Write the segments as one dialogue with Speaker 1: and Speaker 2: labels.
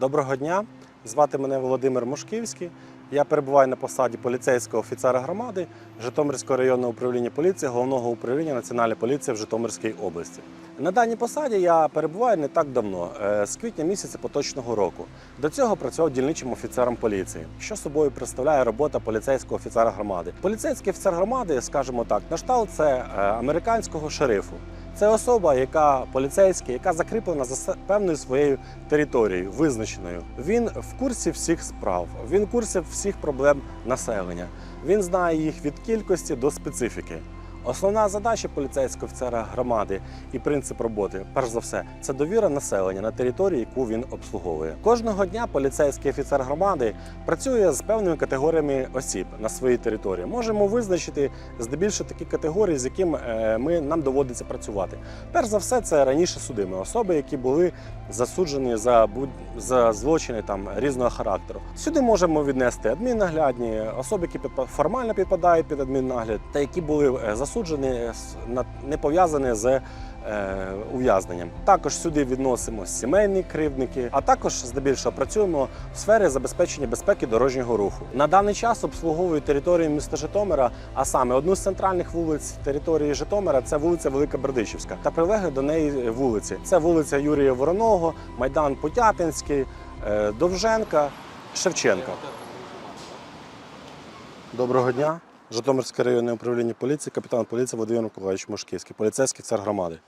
Speaker 1: Доброго дня. Звати мене Володимир Мошківський. Я перебуваю на посаді поліцейського офіцера громади Житомирського районного управління поліції головного управління Національної поліції в Житомирській області. На даній посаді я перебуваю не так давно, е, з квітня місяця поточного року. До цього працював дільничим офіцером поліції. Що собою представляє робота поліцейського офіцера громади? Поліцейський офіцер громади, скажімо так, на штат це е, американського шерифу. Це особа, яка поліцейська, яка закріплена за певною своєю територією, визначеною. Він в курсі всіх справ, він в курсі всіх проблем населення. Він знає їх від кількості до специфіки. Основна задача поліцейського офіцера громади і принцип роботи, перш за все, це довіра населення на території, яку він обслуговує. Кожного дня поліцейський офіцер громади працює з певними категоріями осіб на своїй території. Можемо визначити здебільшого такі категорії, з якими е, ми нам доводиться працювати. Перш за все, це раніше судимі особи, які були засуджені за будь за злочини там різного характеру. Сюди можемо віднести адміннаглядні особи, які формально підпадають під адміннагляд, та які були е, засуджені з- на- не пов'язані з е, ув'язненням. Також сюди відносимо сімейні кривдники, а також здебільшого працюємо в сфері забезпечення безпеки дорожнього руху. На даний час обслуговую територію міста Житомира, а саме одну з центральних вулиць території Житомира це вулиця Велика Бердичівська та прилеглі до неї вулиці. Це вулиця Юрія Вороного, Майдан Путятинський, е, Довженка, Шевченка. Доброго дня. Житомирське районне управління поліції, капітан поліції Володимир Миколаївич Мошківський, поліцейський цар громади.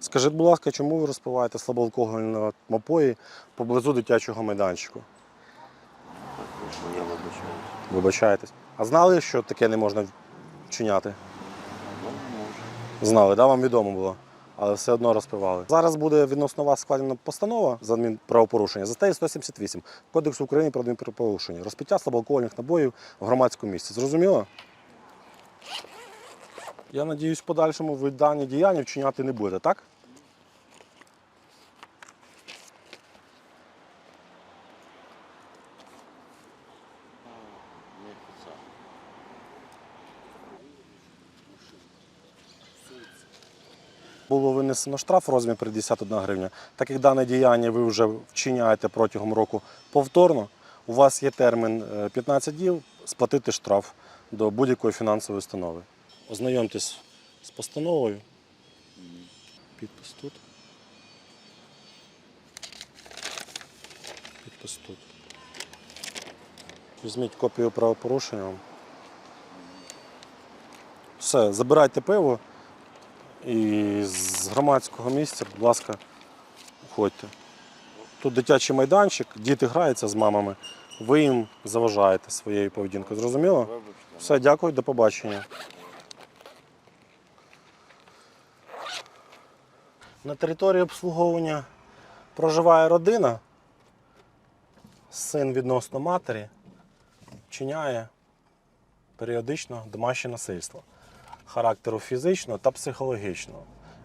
Speaker 1: Скажіть, будь ласка, чому ви розпиваєте слабоалкогольні напої поблизу дитячого майданчику?
Speaker 2: Я вибачаю.
Speaker 1: Вибачаєтесь. А знали, що таке не можна вчиняти?
Speaker 2: Ну, може.
Speaker 1: Знали, да, вам відомо було. Але все одно розпивали. Зараз буде відносно вас складена постанова за адмінправопорушення за статтею 178 Кодексу України про адмінправопорушення. Розпиття слабоалкогольних набоїв в громадському місці. Зрозуміло? Я надіюсь, в подальшому ви дані діяння вчиняти не будете, так? Було винесено штраф в розмірі 51 гривня. Так як дане діяння ви вже вчиняєте протягом року повторно, у вас є термін е, 15 днів сплатити штраф до будь-якої фінансової установи. Ознайомтесь з постановою. Підпис тут. Підпис тут. Візьміть копію правопорушення. Все, забирайте пиво. І з громадського місця, будь ласка, уходьте. Тут дитячий майданчик, діти граються з мамами. Ви їм заважаєте своєю поведінкою. Зрозуміло? Все, дякую, до побачення. На території обслуговування проживає родина. Син відносно матері вчиняє періодично домашнє насильство характеру фізичного та психологічного.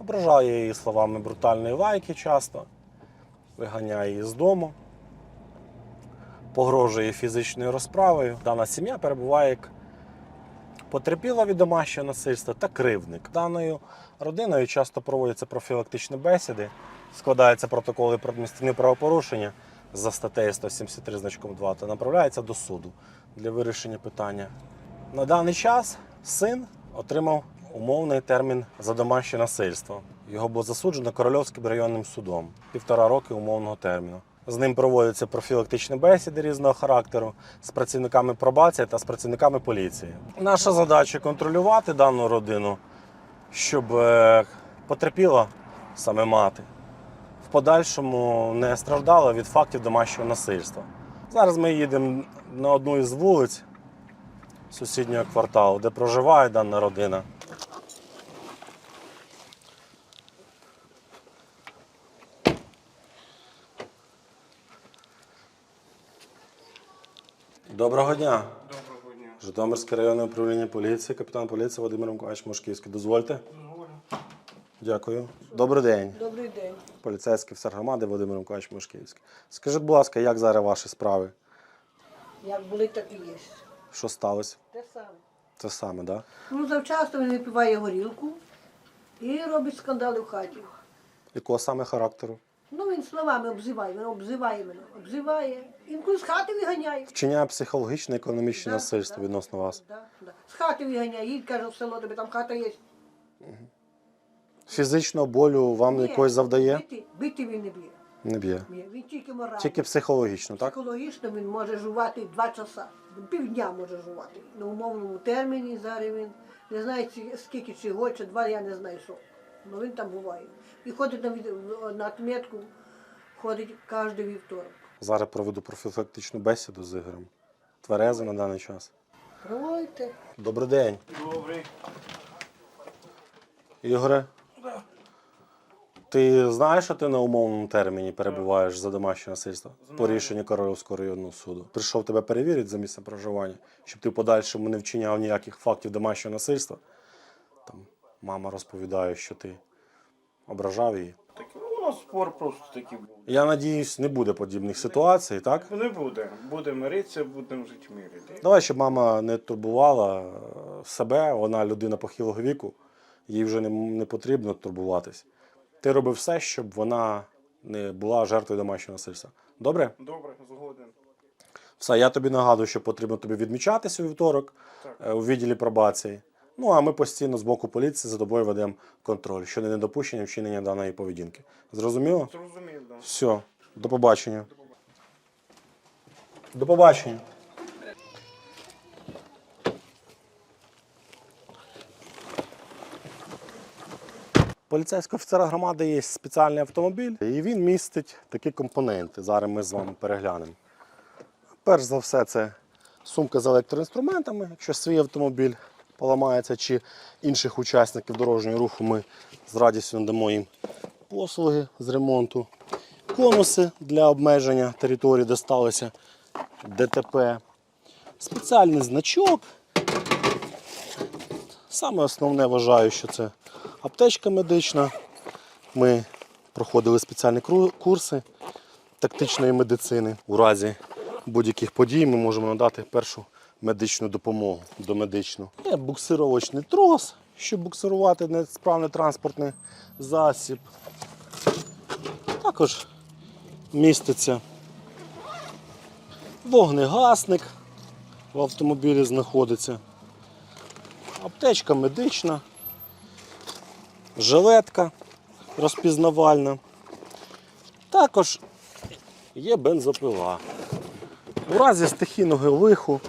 Speaker 1: Ображає її словами брутальної лайки часто, виганяє її з дому, погрожує фізичною розправою. Дана сім'я перебуває як потерпіла від домашнього насильства та кривдник. Даною родиною часто проводяться профілактичні бесіди, складаються протоколи про адміністративне правопорушення за статтею 173 значком 2 та направляється до суду для вирішення питання. На даний час син отримав умовний термін за домашнє насильство. Його було засуджено Корольовським районним судом півтора роки умовного терміну. З ним проводяться профілактичні бесіди різного характеру з працівниками пробації та з працівниками поліції. Наша задача контролювати дану родину, щоб е, потерпіла саме мати. В подальшому не страждала від фактів домашнього насильства. Зараз ми їдемо на одну із вулиць сусіднього кварталу, де проживає дана родина. Доброго дня.
Speaker 3: Доброго дня.
Speaker 1: Житомирське районне управління поліції, капітан поліції Володимир Миколаївич Мошківський. Дозвольте. Дякую. Добрий день.
Speaker 4: Добрий день.
Speaker 1: Поліцейський офіцер громади Володимир Миколаївич Мошківський. Скажіть, будь ласка, як зараз ваші справи?
Speaker 4: Як були, так і є.
Speaker 1: Що сталося?
Speaker 4: Те саме.
Speaker 1: Це саме, так? Да?
Speaker 4: Ну, завчасно він випиває горілку і робить скандали в хаті.
Speaker 1: Якого саме характеру?
Speaker 4: Ну він словами обзиває, він обзиває мене, обзиває. Інколи з хати виганяє.
Speaker 1: Вчиняє психологічне економічне
Speaker 4: Да,
Speaker 1: насильство
Speaker 4: да.
Speaker 1: відносно вас.
Speaker 4: Да, да. З хати виганяє, їдь, каже, в село, тобі там хата є.
Speaker 1: Фізичного болю вам
Speaker 4: Ні,
Speaker 1: якось завдає?
Speaker 4: Бити, бити він не б'є.
Speaker 1: Не б'є.
Speaker 4: Б'є. Він тільки морально.
Speaker 1: Тільки психологічно, так?
Speaker 4: Психологічно він може жувати два часа. Півдня може жувати. На умовному терміні зараз він не знаю скільки чи год, чи два, я не знаю що. Ну він там буває. І ходить на, на отметку, ходить кожен вівторок.
Speaker 1: Зараз проведу профілактичну бесіду з Ігорем. Тверезо на даний час.
Speaker 4: Проводьте.
Speaker 1: Добрий день.
Speaker 3: Добрий.
Speaker 1: Ігоре. Ти знаєш, що ти на умовному терміні перебуваєш за домашнє насильство по
Speaker 3: Знаю.
Speaker 1: рішенню Корольовського районного суду? Прийшов тебе перевірити за місцем проживання, щоб ти в подальшому не вчиняв ніяких фактів домашнього насильства. Там мама розповідає, що ти ображав її.
Speaker 3: Так, ну, у нас спор просто такий був.
Speaker 1: Я надіюсь, не буде подібних ситуацій, так?
Speaker 3: Не буде. Буде миритися, будемо жити в мирі.
Speaker 1: Давай, щоб мама не турбувала себе, вона людина похилого віку, їй вже не, не потрібно турбуватись. Ти робив все, щоб вона не була жертвою домашнього насильства. Добре?
Speaker 3: Добре, згоден.
Speaker 1: Все, я тобі нагадую, що потрібно тобі відмічатися у вівторок
Speaker 3: Так.
Speaker 1: е, у відділі пробації. Ну а ми постійно з боку поліції за тобою ведемо контроль щодо недопущення вчинення даної поведінки. Зрозуміло?
Speaker 3: Зрозумів, да.
Speaker 1: Все, до побачення. До побачення. Поліцейського офіцера громади є спеціальний автомобіль, і він містить такі компоненти. Зараз ми з вами переглянемо. Перш за все, це сумка з електроінструментами. Якщо свій автомобіль поламається чи інших учасників дорожнього руху, ми з радістю надамо їм послуги з ремонту, конуси для обмеження території, де сталося ДТП, спеціальний значок. Саме основне вважаю, що це аптечка медична. Ми проходили спеціальні курси тактичної медицини. У разі будь-яких подій ми можемо надати першу медичну допомогу домедичну. Є буксировочний трос, щоб буксирувати несправний транспортний засіб. Також міститься вогнегасник в автомобілі знаходиться, аптечка медична, жилетка розпізнавальна. Також є бензопила. У разі стихійного лиху,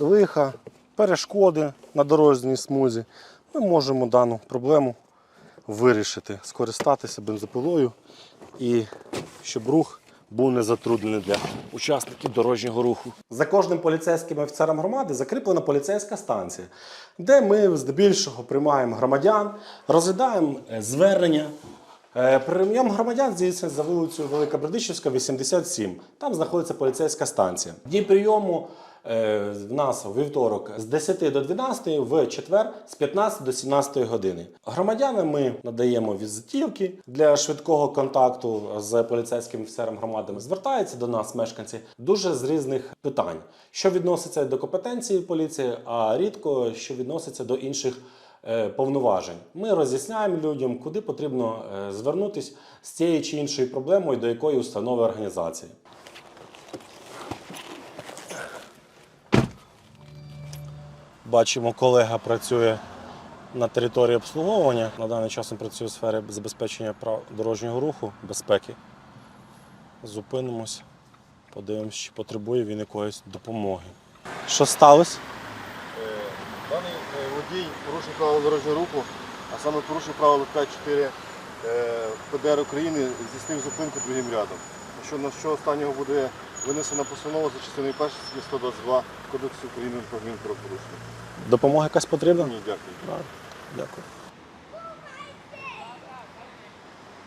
Speaker 1: лиха, перешкоди на дорожній смузі, ми можемо дану проблему вирішити, скористатися бензопилою і щоб рух був не затруднений для учасників дорожнього руху. За кожним поліцейським офіцером громади закріплена поліцейська станція, де ми здебільшого приймаємо громадян, розглядаємо е, звернення. Е, Прийом громадян здійснюється за вулицею Велика Бердичівська, 87. Там знаходиться поліцейська станція. Дій прийому в нас вівторок з 10 до 12, в четвер з 15 до 17 години. Громадянам ми надаємо візитівки для швидкого контакту з поліцейським офіцером громади. Звертаються до нас мешканці дуже з різних питань, що відноситься до компетенції поліції, а рідко що відноситься до інших е, повноважень. Ми роз'ясняємо людям, куди потрібно е, звернутися з цією чи іншою проблемою, до якої установи організації. Бачимо, колега працює на території обслуговування. На даний час він працює у сфері забезпечення прав дорожнього руху, безпеки. Зупинимось, подивимось, чи потребує він якоїсь допомоги. Що сталося?
Speaker 5: Даний е, водій порушив правила дорожнього руху, а саме порушив правило 5.4 е, ПДР України, здійснив зупинку другим рядом. На що останнього буде винесена постанова за частиною 1 статті 122 Кодексу України про адмінправопорушення.
Speaker 1: Допомога якась потрібна?
Speaker 5: Ні, дякую.
Speaker 1: Дякую.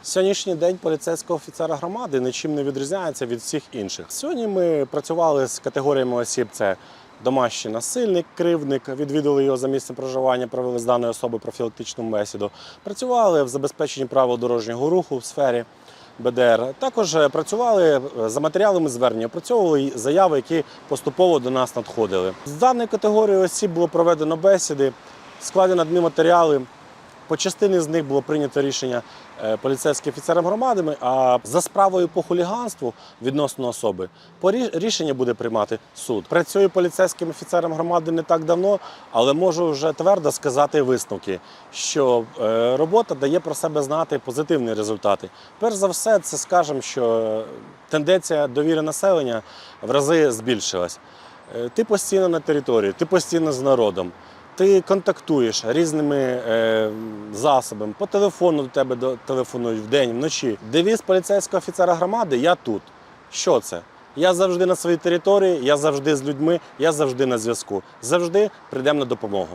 Speaker 1: Сьогоднішній день поліцейського офіцера громади нічим не відрізняється від всіх інших. Сьогодні ми працювали з категоріями осіб: це домашній насильник, кривдник, відвідали його за місцем проживання, провели з даної особи профілактичну бесіду. Працювали в забезпеченні правил дорожнього руху в сфері. БДР також е, працювали е, за матеріалами звернення, опрацьовували заяви, які поступово до нас надходили. З даної категорії осіб було проведено бесіди, складено адмінматеріали, По частині з них було прийнято рішення е, поліцейським офіцерам громади, а за справою по хуліганству відносно особи по рішення буде приймати суд. Працюю поліцейським офіцером громади не так давно, але можу вже твердо сказати висновки, що е, робота дає про себе знати позитивні результати. Перш за все, це скажемо, що тенденція довіри населення в рази збільшилась. Е, Ти постійно на території, ти постійно з народом. Ти контактуєш різними е, засобами. По телефону до тебе до- телефонують вдень, вночі. Девіз поліцейського офіцера громади я тут. Що це? Я завжди на своїй території, я завжди з людьми, я завжди на зв'язку. Завжди прийдемо на допомогу.